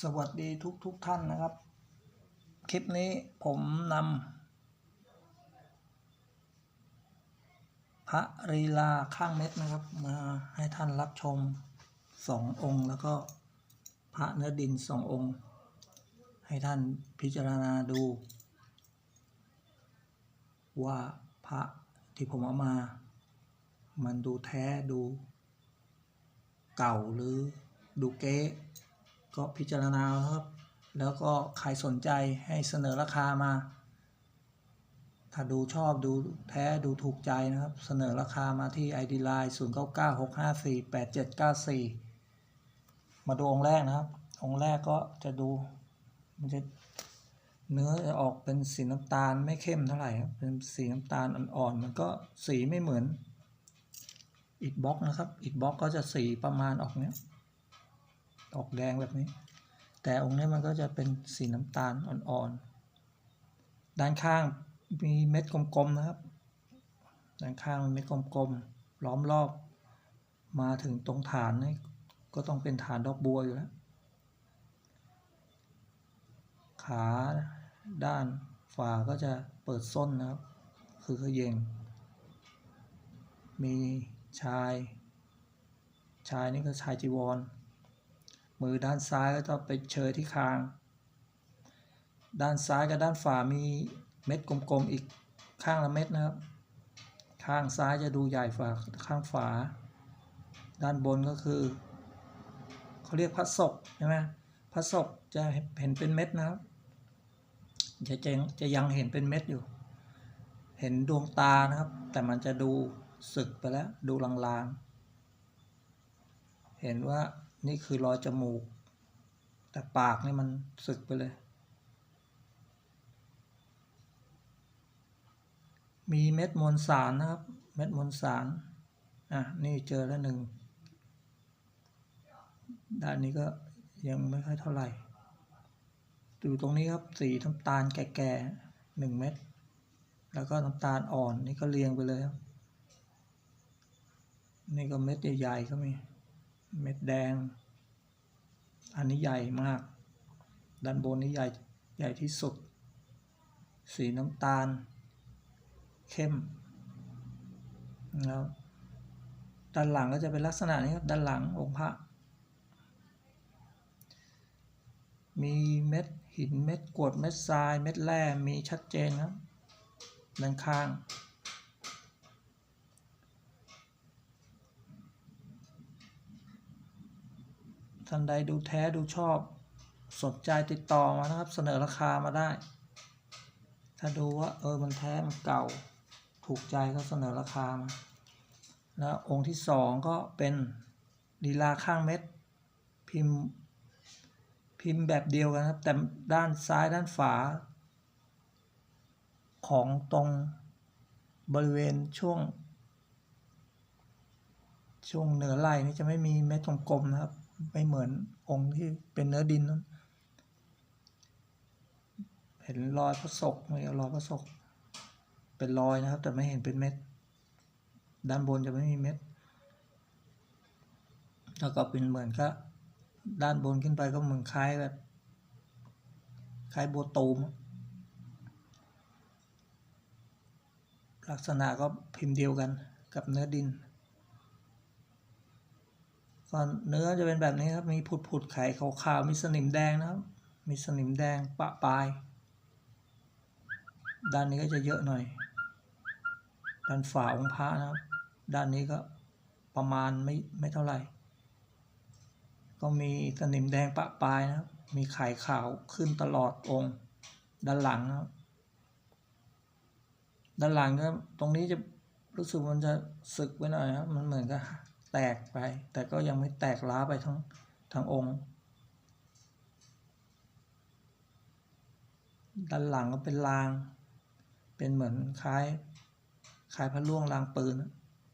สวัสดีทุกทุกท่านนะครับ คลิปนี้ผมนำพระรีลาข้างเม็ดนะครับ มาให้ท่านรับชมสององค์ แล้วก็พระเนื้อดินสององค์ ให้ท่านพิจารณาดู ว่าพระที่ผมเอามา มันดูแท้ดู เก่าหรือดูเก๊ ก็พิจารณาครับ แล้วก็ใครสนใจให้เสนอราคามา ถ้าดูชอบดูแท้ดูถูกใจนะครับ เสนอราคามาที่ ID Line 0 9 9 6 5 4 8 7 9 4 มาดูองค์แรกนะครับ องค์แรกก็จะดูมันจะเนื้อจะออกเป็นสีน้ำตาลไม่เข้มเท่าไหร่ครับเป็นสีน้ำตาลอ่อนๆมันก็สีไม่เหมือนอิฐบล็อกนะครับอิฐบล็อกก็จะสีประมาณออกเนี้ย ออกแดงแบบนี้ แต่องค์นี้มันก็จะเป็นสีน้ำตาลอ่อนๆ ด้านข้างมีเม็ดกลมๆนะครับ ด้านข้างมีเม็ดกลมๆ ล้อมรอบ มาถึงตรงฐานนี่ก็ต้องเป็นฐานดอกบัวอยู่แล้ว ขาด้านฝาก็จะเปิดส้นนะครับ คือขยเยงมีชาย ชายนี่ก็ชายจีวร มือด้านซ้ายก็จะไปเชยที่คาง ด้านซ้ายกับด้านฝ่ามีเม็ดกลมๆอีกข้างละเม็ดนะครับ ข้างซ้ายจะดูใหญ่ฝ่าข้างฝา ด้านบนก็คือเขาเรียกพระศกใช่ไหมพระศกจะเห็นเป็นเม็ดนะครับ จะจะจะยังเห็นเป็นเม็ดอยู่ เห็นดวงตานะครับ แต่มันจะดูสึกไปแล้วดูลางๆ เห็นว่า นี่คือรอยจมูก แต่ปากนี่มันสึกไปเลย มีเม็ดมวลสารนะครับ เม็ดมวลสาร อะ นี่เจอแล้วหนึ่ง ด้านนี้ก็ยังไม่ค่อยเท่าไหร่ดูตรงนี้ครับสีน้ำตาลแก่ๆหนึ่งเม็ด แล้วก็น้ำตาลอ่อนนี่ก็เรียงไปเลยครับ นี่ก็เม็ดใหญ่ๆก็มี เม็ดแดง อันนี้ใหญ่มาก ด้านบนนี้ใหญ่ใหญ่ที่สุด สีน้ำตาล เข้มแล้วด้านหลังก็จะเป็นลักษณะนี้ครับ ด้านหลังองค์พระ มีเม็ดหินเม็ดกรวดเม็ดทราย เม็ดแร่ มีชัดเจนครับด้านข้าง ท่านใดดูแท้ดูชอบ สนใจติดต่อมานะครับ เสนอราคามาได้ ถ้าดูว่าเออมันแท้มันเก่า ถูกใจก็เสนอราคามาแล้วองค์ที่สองก็เป็นลีลาข้างเม็ด พิมพ์พิมพ์แบบเดียวกันครับ แต่ด้านซ้ายด้านฝา ของตรงบริเวณช่วง ช่วงเหนือไหล่นี่จะไม่มีเม็ดกลมๆนะครับ ไม่เหมือนองค์ที่เป็นเนื้อดินนั้นเห็นรอยพระศกไหมรอยพระศกเป็นรอยนะครับ แต่ไม่เห็นเป็นเม็ด ด้านบนจะไม่มีเม็ดแล้วก็เป็นเหมือนกับด้านบนขึ้นไปก็เหมือนคล้ายแบบคล้ายโบตูม ลักษณะก็พิมพ์เดียวกันกับเนื้อดิน ก่อนเนื้อจะเป็นแบบนี้ครับ มีผุดผุดไข่ขาวๆมีสนิมแดงนะครับ มีสนิมแดงปะปลาย ด้านนี้ก็จะเยอะหน่อย ด้านฝาองค์พระนะครับ ด้านนี้ก็ประมาณไม่ไม่เท่าไหร่ ก็มีสนิมแดงปะปลายนะครับ มีไข่ขาวขึ้นตลอดองค์ด้านหลังนะครับ ด้านหลังก็ตรงนี้จะรู้สึกมันจะสึกไปหน่อยครับ มันเหมือนกับ แตกไป แต่ก็ยังไม่แตกล้าไปทั้งทั้งองค์ ด้านหลังก็เป็นราง เป็นเหมือนคล้ายคล้ายพระล่วงรางปืน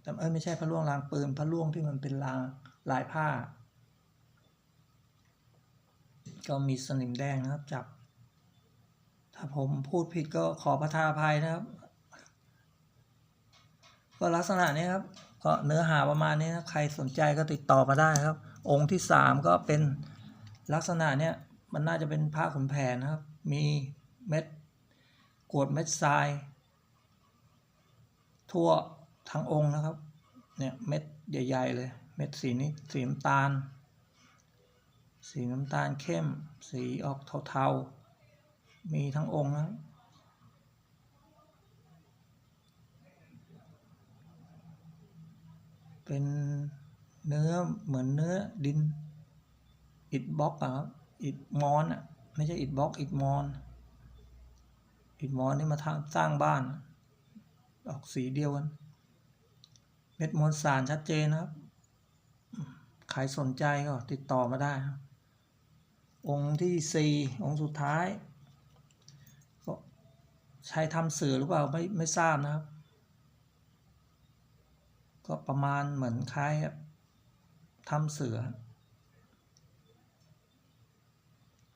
แต่เอ้ยไม่ใช่พระล่วงรางปืนพระล่วงที่มันเป็นรางลายผ้า ก็มีสนิมแดงนะครับจับ ถ้าผมพูดผิดก็ขอประทาภัยนะครับ ก็ลักษณะนี้ครับ ก็เนื้อหาประมาณนี้นะใครสนใจก็ติดต่อมาได้ครับ องค์ที่สามก็เป็นลักษณะเนี้ยมันน่าจะเป็นผ้าขุนแผนนะครับ มีเม็ดกวดเม็ดทราย ทั่วทั้งองค์นะครับ เนี่ยเม็ดใหญ่ๆเลย เม็ดสีนี้สีน้ำตาล สีน้ำตาลเข้ม สีออกเทาๆ มีทั้งองค์นะครับ เป็นเนื้อเหมือนเนื้อดินอิฐบล็อกอะครับอิฐมอนอะไม่ใช่อิฐบล็อกอิฐมอนอิฐมอนนี่มาทำสร้างบ้าน ออกสีเดียวกัน เม็ดมวลสารชัดเจนนะครับ ใครสนใจก็ติดต่อมาได้ครับองค์ที่สี่องค์สุดท้าย ก็ใช้ทำเสือหรือเปล่าไม่ไม่ทราบนะครับ ก็ประมาณเหมือนคล้ายกับทำเสือ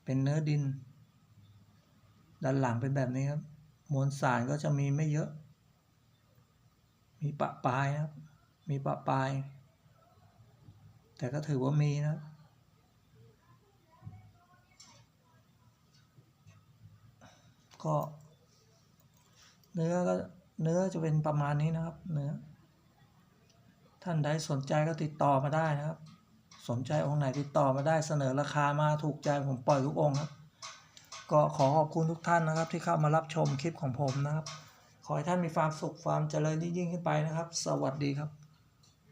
เป็นเนื้อดิน ด้านหลังเป็นแบบนี้ครับ มวลสารก็จะมีไม่เยอะ มีปะปลายครับ มีปะปลาย แต่ก็ถือว่ามีนะก็เนื้อก็เนื้อจะเป็นประมาณนี้นะครับ เนื้อ ท่านใดสนใจก็ติดต่อมาได้นะครับ สนใจองค์ไหนติดต่อมาได้เสนอราคามาถูกใจผมปล่อยทุกองค์ครับ ก็ขอขอบคุณทุกท่านนะครับ ที่เข้ามารับชมคลิปของผมนะครับ ขอให้ท่านมีความสุขความเจริญยิ่งขึ้นไปนะครับ สวัสดีครับ